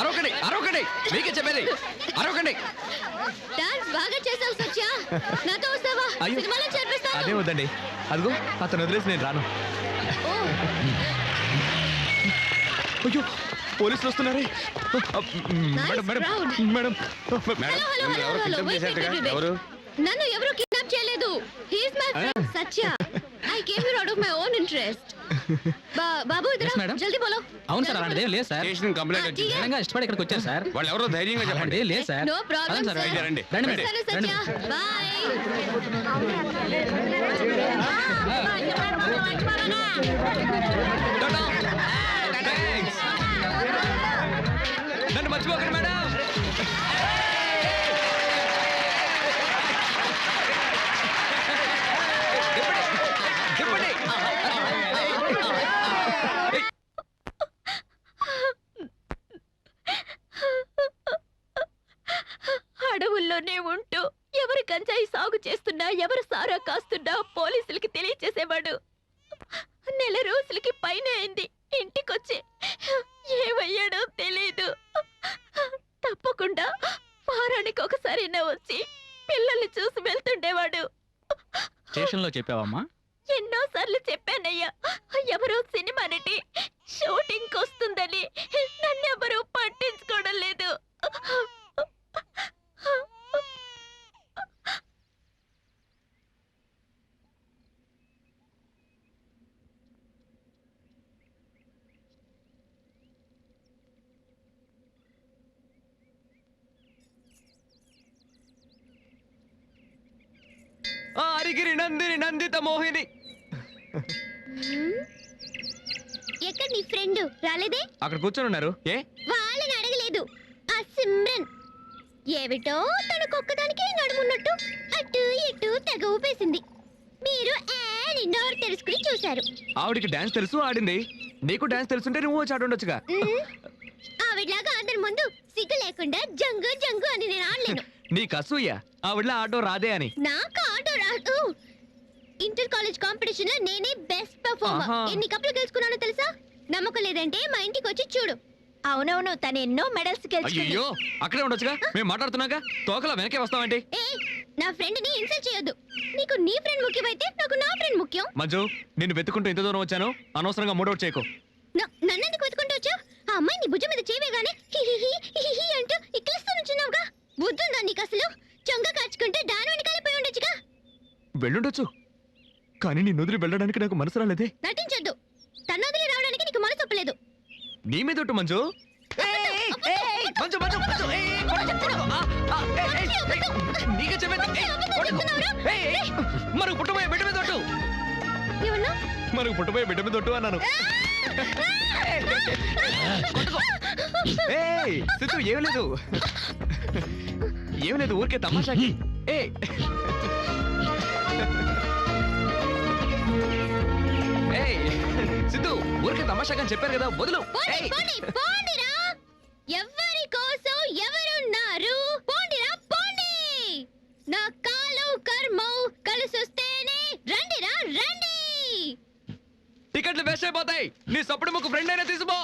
అరవకండి అరవకండి. మీకే చెప్పేది. అరవకండి. డాన్స్ బాగా చేసావు సత్య. నాతో వస్తావా? అయ్యో. సినిమాలో చేర్పిస్తాను. అదే వద్దండి. అదిగో అతను వదిలేసి నేను రాను. ఓ, అయ్యో పోలీసులు వస్తున్నారే. Madam madam. Madam. Madam hello, hello, ఎవరో హలో, కిడ్నాప్ wait, చేశారటగా wait, wait, wait. ఎవరు? నన్ను ఎవరు he's my friend Satya I came here out of my own interest బాబు ఇద్దరు Yes, madam. జల్దీ బోలో అవును సార్ అలాంటిదే లేదు సార్ స్టేషన్ కంప్లైంట్ వచ్చింది. నిజంగా ఇష్టపడి ఇక్కడికి వచ్చారు సార్ వాళ్ళు ఎవరో ధైర్యంగా చెప్పండి అలాంటిదే లేదు సార్ No problem, అవును సార్ sir. రండి, రండి. రండి రండి. మేడం. సరే రండి సత్య మేడం. Bye Thanks. అడవుల్లోనే ఉంటూ ఎవరు గంజాయి సాగు చేస్తున్నా ఎవరు సారా కాస్తున్నా పోలీసులకి తెలియచేసేవాడు. నెల రోజులకి పైన అయింది. ఇంటికొచ్చి ఏమయ్యాడో తెలీదు. తప్పకుండా వారానికి ఒకసారి వచ్చి పిల్లల్ని చూసి వెళ్తుండేవాడు. స్టేషన్లో చెప్పావమ్మా? అరిగిరి నందిని నందిత మోహిని. ఎక్కడ నీ ఫ్రెండ్? రాలేదే? అక్కడ కూర్చొని ఉన్నారు. ఏ? వాళ్ళని అడగలేదు. ఆ సిమ్రన్. ఏమిటో తనకొక్కదానికి నడుమున్నట్టు అటు ఇటు తెగ ఊపేసింది మీరు యాని నోరు తెరుచుకుని చూశారు. ఆవిడికి డాన్స్ తెలుసు ఆడింది. నీకు డాన్స్ తెలుసుంటే నువ్వు వచ్చి ఆడుండొచ్చుగా మ్మ్. ఆవిడలాగా అందరి ముందు సిగ్గు లేకుండా జంగు జంగు అని నేను ఆడలేను. నీకు అసూయ. ఆవిడలా ఆడడం రాదే అని. నాకు ఇంటర్ కాలేజ్ కాంపిటీషన్లో నేనే బెస్ట్ పర్ఫార్మర్ ఆహా. ఎన్ని కప్పులు గెలుచుకున్నానో తెలుసా? నమ్మకం లేదంటే మా ఇంటికి వచ్చి చూడు. అవునవును తను ఎన్నో మెడల్స్ గెలుచుకుంది. అయ్యో అక్కడే ఉండొచ్చుగా? మేము మాట్లాడుతున్నాగా? తోకలా వెనకే వస్తామంటే ఏ నా ఫ్రెండ్ని ఇన్సల్ట్ చేయొద్దు. నీకు నీ ఫ్రెండ్ ముఖ్యమైతే నాకు నా ఫ్రెండ్ ముఖ్యం. మంజు నిన్ను వెతుకుంటూ ఇంత దూరం వచ్చాను? అనవసరంగా మూడౌట్ చేయకు. న- నన్నెందుకు వెతుకుంటూ ఆ అమ్మాయి నీ భుజం మీద చేయగానే హిహిహి హిహిహి అంటూ ఇక్కిలిస్తూ నుంచున్నావుగా. బుద్ధుందా నీకు అసలు? వెళ్ళుండొచ్చు కానీ నీ నుదిరి వెళ్ళడానికి నాకు మనసు రాలేదే నటించొద్దు తన వదిలి రావడానికి నీకు మనసు ఒప్పలేదు నీ మీద ఒట్టు మంజు మంజు, నీకే చెప్పేది, మనకు పుట్టబోయే బిడ్డ మీద ఒట్టు మనకు పుట్టబోయే బిడ్డ మీద ఒట్టు అన్నాను సిద్ధు ఏం లేదు ఏం లేదు ఊరికే తమాషాకి ఏ సిద్ధు ఊరికే తమాషాగా చెప్పారు కదా వదులు. పోండి ఏయ్. పోండి పోండిరా. ఎవరి కోసం ఎవరున్నారు? పోండిరా పోండి. నా కాలు కర్మం కలిసొస్తేనే రండిరా రండి. టికెట్లు వేస్ట్ అయిపోతాయి. నీ సప్పుడు ముక్కు ఫ్రెండ్ అయినా తీసుకో